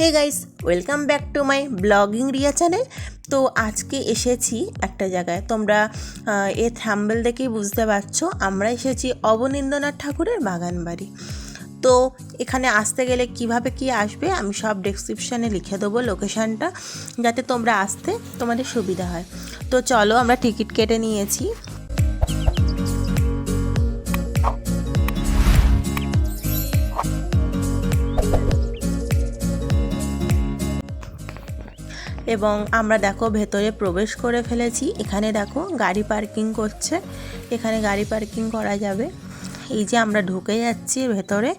Hey guys welcome back to my blogging Riya channel তো আজকে এসেছি একটা জায়গায়। তোমরা এ থ্যাম্বেল দেখেই বুঝতে পারছ, আমরা এসেছি অবনীন্দ্রনাথ ঠাকুরের বাগান বাড়ি। তো এখানে আসতে গেলে কীভাবে কি আসবে, আমি সব ডেসক্রিপশানে লিখে দেবো লোকেশানটা যাতে তোমরা আসতে তোমাদের সুবিধা হয়। তো চলো আমরা টিকিট কেটে নিয়েছি। এবং আমরা দেখো ভেতরে প্রবেশ করে ফেলেছি। এখানে দেখো গাড়ি পার্কিং করছে। এখানে গাড়ি পার্কিং করা যাবে। এই যে আমরা ঢুকে যাচ্ছি ভেতরে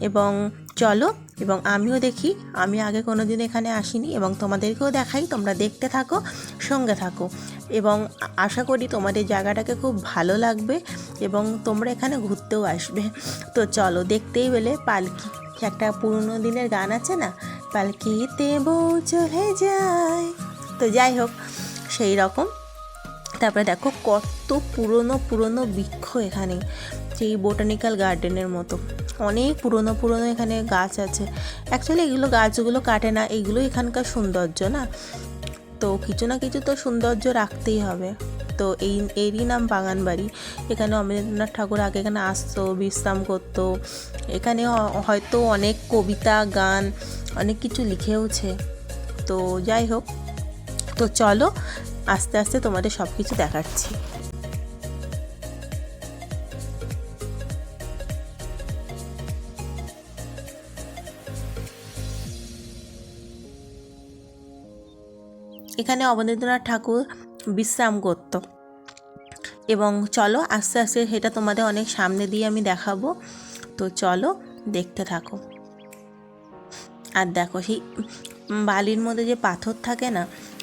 এবং চলো এবং আমিও দেখি। আমি আগে কোনো দিন এখানে আসিনি এবং তোমাদেরকেও দেখাই। তোমরা দেখতে থাকো, সঙ্গে থাকো। এবং আশা করি তোমাদের জায়গাটাকে খুব ভালো লাগবে এবং তোমরা এখানে ঘুরতেও আসবে। তো চলো দেখতেই পেলে পালকি একটা পুরনো দিনের গান আছে না? পালকিতে বউ চলে যায়। তো যাই হোক, সেই রকম। তারপরে দেখো কত পুরনো পুরনো বৃক্ষ এখানে। সেই বোটানিক্যাল গার্ডেনের মতো। অনেক পুরনো পুরনো এখানে গাছ আছে। অ্যাকচুয়ালি এগুলো গাছগুলো কাটে না এগুলো এখানকার সৌন্দর্য না? তো কিছু না কিছু তো সৌন্দর্য রাখতেই হবে। তো এই, এরই নাম বাগান বাড়ি এখানে অমরেন্দ্রনাথ ঠাকুর আগে এখানে আসতো, বিশ্রাম করতো। এখানে হয়তো অনেক কবিতা, গান অনেক কিছু লিখেওছে। তো যাই হোক, তো চলো আস্তে আস্তে তোমাদের সব কিছু দেখাচ্ছি। এখানে অবনীন্দ্রনাথ ঠাকুর বিশ্রাম করত। এবং চলো আস্তে আস্তে সেটা তোমাদের অনেক সামনে দিয়ে আমি দেখাবো। তো চলো দেখতে থাকো। আর দেখো সেই বালির মধ্যে যে পাথর থাকে না,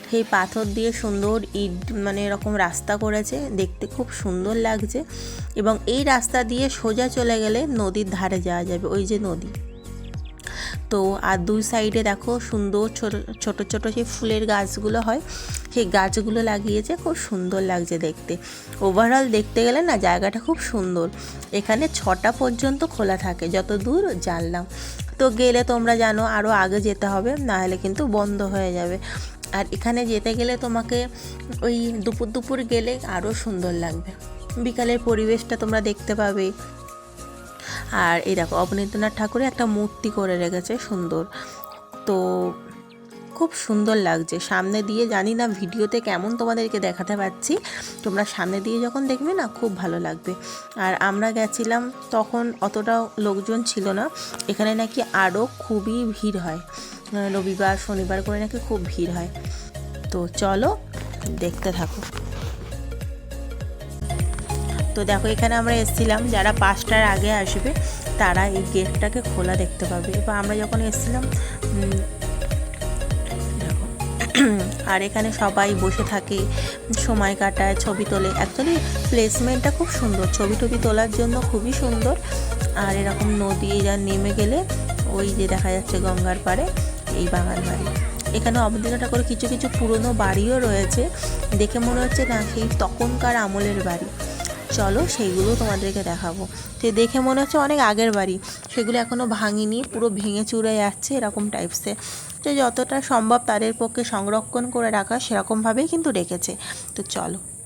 সেই পাথর দিয়ে সুন্দর ইট মানে এরকম রাস্তা করেছে, দেখতে খুব সুন্দর লাগছে এবং এই রাস্তা দিয়ে সোজা চলে গেলে নদীর ধারে যাওয়া যাবে, ওই যে নদী। তো আর দুই সাইডে দেখো সুন্দর ছোট ছোট সেই ফুলের গাছগুলো হয়, সেই গাছগুলো লাগিয়েছে, খুব সুন্দর লাগছে দেখতে। ওভারঅল দেখতে গেলে না জায়গাটা খুব সুন্দর। এখানে ছটা পর্যন্ত খোলা থাকে যত দূর জানলাম। তো গেলে তোমরা জানো আরও আগে যেতে হবে, নাহলে কিন্তু বন্ধ হয়ে যাবে। আর এখানে যেতে গেলে তোমাকে ওই দুপুর দুপুর গেলে আরও সুন্দর লাগবে। বিকালের পরিবেশটা তোমরা দেখতে পাবে। আর এই দেখো অবনীন্দ্রনাথ ঠাকুরের একটা মূর্তি করে রেখেছে সুন্দর। তো খুব সুন্দর লাগছে। সামনে দিয়ে জানি না ভিডিওতে কেমন তোমাদেরকে দেখাতে পাচ্ছি। তোমরা সামনে দিয়ে যখন দেখবে না খুব ভালো লাগবে। আর আমরা গেছিলাম তখন অতটাও লোকজন ছিল না। এখানে নাকি আরও খুবই ভিড় হয়। রবিবার, শনিবার করে নাকি খুব ভিড় হয়। তো চলো দেখতে থাকো। তো দেখো, এখানে আমরা এসেছিলাম। যারা পাঁচটার আগে আসবে, তারা এই গেটটাকে খোলা দেখতে পাবে। এবার আমরা যখন এসেছিলাম আর এখানে সবাই বসে থাকে, সময় কাটায়, ছবি তোলে। অ্যাকচুয়ালি প্লেসমেন্টটা খুব সুন্দর। ছবি টবি তোলার জন্য খুবই সুন্দর। আর এরকম নদী যা নেমে গেলে, ওই যে দেখা যাচ্ছে গঙ্গার পাড়ে, এই বাগান বাড়ি। এখানে অবদিনা ঠাকুরের কিছু কিছু পুরনো বাড়িও রয়েছে। দেখে মনে হচ্ছে না সেই তখনকার আমলের বাড়ি। চলো সেইগুলো তোমাদেরকে দেখাবো। তো দেখে মনে হচ্ছে অনেক আগের বাড়ি। সেগুলো এখনও ভাঙিনি, পুরো ভেঙে চুড়ে যাচ্ছে এরকম টাইপসে তো যতটা সম্ভব তাদের পক্ষে সংরক্ষণ করে রাখা সেরকমভাবেই কিন্তু রেখেছে। তো চলো।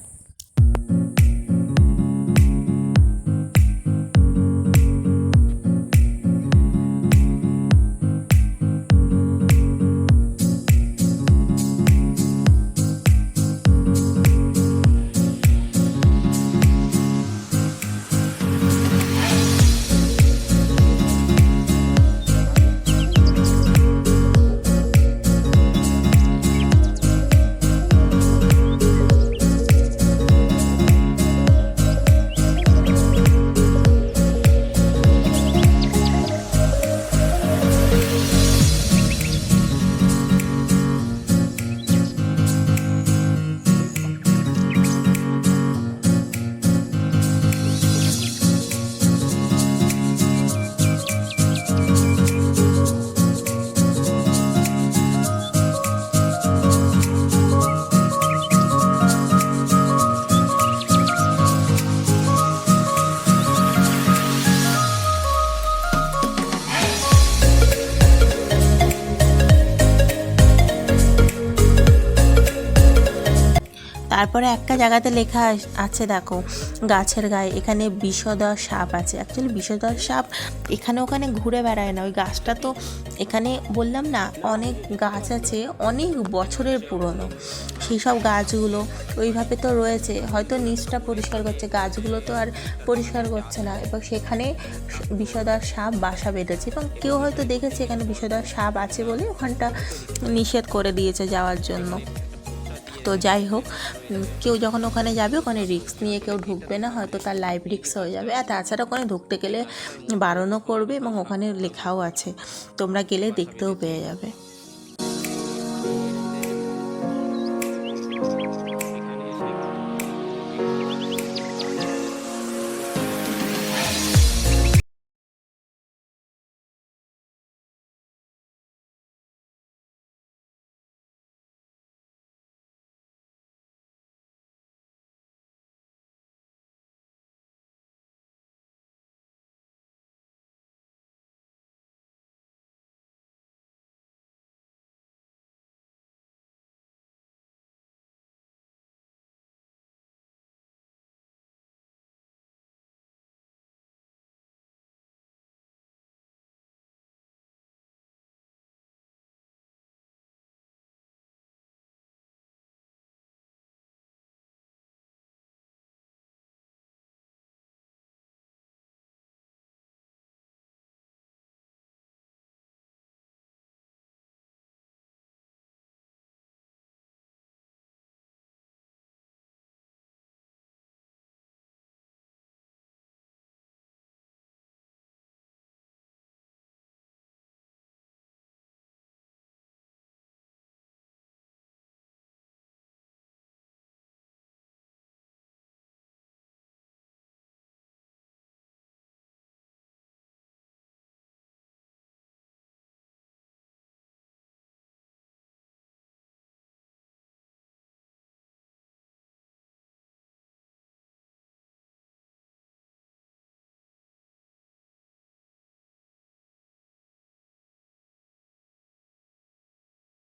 তারপরে একটা জায়গাতে লেখা আছে দেখো, গাছের গায়ে, এখানে বিষধর সাপ আছে। অ্যাকচুয়ালি বিষধর সাপ এখানে ওখানে ঘুরে বেড়ায় না। ওই গাছটা তো এখানে বললাম না, অনেক গাছ আছে, অনেক বছরের পুরনো। সেই সব গাছগুলো ওইভাবে তো রয়েছে। হয়তো নিচটা পরিষ্কার করছে, গাছগুলো তো আর পরিষ্কার করছে না। এবং সেখানে বিষধর সাপ বাসা বেঁধেছে। এবং কেউ হয়তো দেখেছে এখানে বিষধর সাপ আছে বলে ওখানটা নিষেধ করে দিয়েছে যাওয়ার জন্য। তো যাই হোক কেউ যখন ওখানে যাবে, ওখানে রিক্স নিয়ে কেউ ঢুকবে না, হয়তো তার লাইফ রিক্স হয়ে যাবে। আর তাছাড়া ওখানে ঢুকতে গেলে বারণও করবে এবং ওখানে লেখাও আছে। তোমরা গেলে দেখতেও পেয়ে যাবে।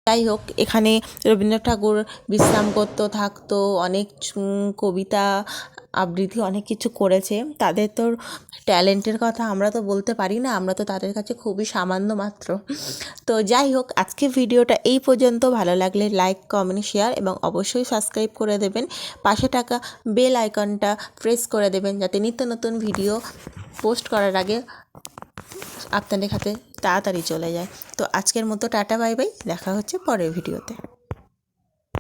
যাই হোক, এখানে রবীন্দ্রনাথ ঠাকুর বিশ্রাম করতো, থাকতো, অনেক কবিতা আবৃত্তি অনেক কিছু করেছে। তাদের তো ট্যালেন্টের কথা আমরা তো বলতে পারি না, আমরা তো তাদের কাছে খুবই সামান্য মাত্র। তো যাই হোক, আজকে ভিডিওটা এই পর্যন্ত। ভালো লাগলে লাইক কমেন্ট শেয়ার এবং অবশ্যই সাবস্ক্রাইব করে দেবেন। পাশে টাকা বেল আইকনটা প্রেস করে দেবেন যাতে নিত্য নতুন ভিডিও পোস্ট করার আগে আপনাদের হাতে তাড়াতাড়ি চলে যায়। তো আজকের মতো টাটা বাই বাই। দেখা হচ্ছে পরের ভিডিওতে।